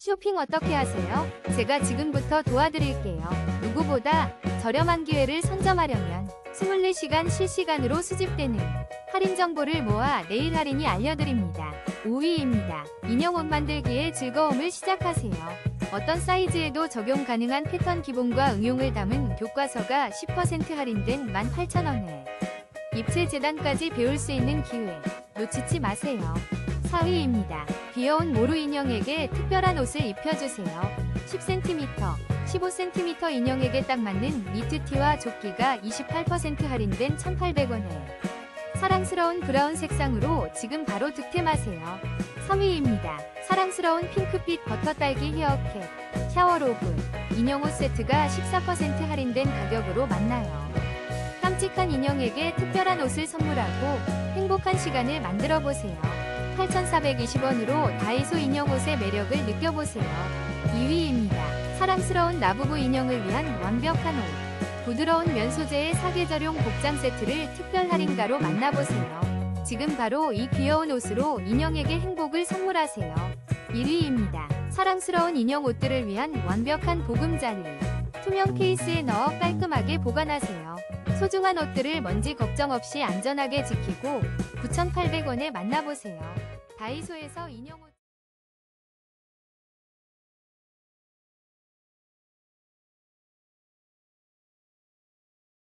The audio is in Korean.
쇼핑 어떻게 하세요? 제가 지금부터 도와드릴게요. 누구보다 저렴한 기회를 선점하려면 24시간 실시간으로 수집되는 할인 정보를 모아 내일 할인이 알려드립니다. 5위입니다. 인형 옷 만들기의 즐거움을 시작하세요. 어떤 사이즈에도 적용 가능한 패턴 기본과 응용을 담은 교과서가 10% 할인된 18,000원에 입체 재단까지 배울 수 있는 기회 놓치지 마세요. 4위입니다. 귀여운 모루 인형에게 특별한 옷을 입혀주세요. 10cm, 15cm 인형에게 딱 맞는 니트티와 조끼가 28% 할인된 1,800원에 사랑스러운 브라운 색상으로 지금 바로 득템하세요. 3위입니다. 사랑스러운 핑크빛 버터 딸기 헤어캡, 샤워로브, 인형 옷 세트가 14% 할인된 가격으로 만나요. 깜찍한 인형에게 특별한 옷을 선물하고 행복한 시간을 만들어 보세요. 8,420원으로 다이소 인형 옷의 매력을 느껴보세요. 2위입니다. 사랑스러운 나부부 인형을 위한 완벽한 옷. 부드러운 면 소재의 사계절용 복장 세트를 특별 할인가로 만나보세요. 지금 바로 이 귀여운 옷으로 인형에게 행복을 선물하세요. 1위입니다. 사랑스러운 인형 옷들을 위한 완벽한 보금자리. 투명 케이스에 넣어 깔끔하게 보관하세요. 소중한 옷들을 먼지 걱정 없이 안전하게 지키고 9,800원에 만나보세요. 다이소에서 인형 옷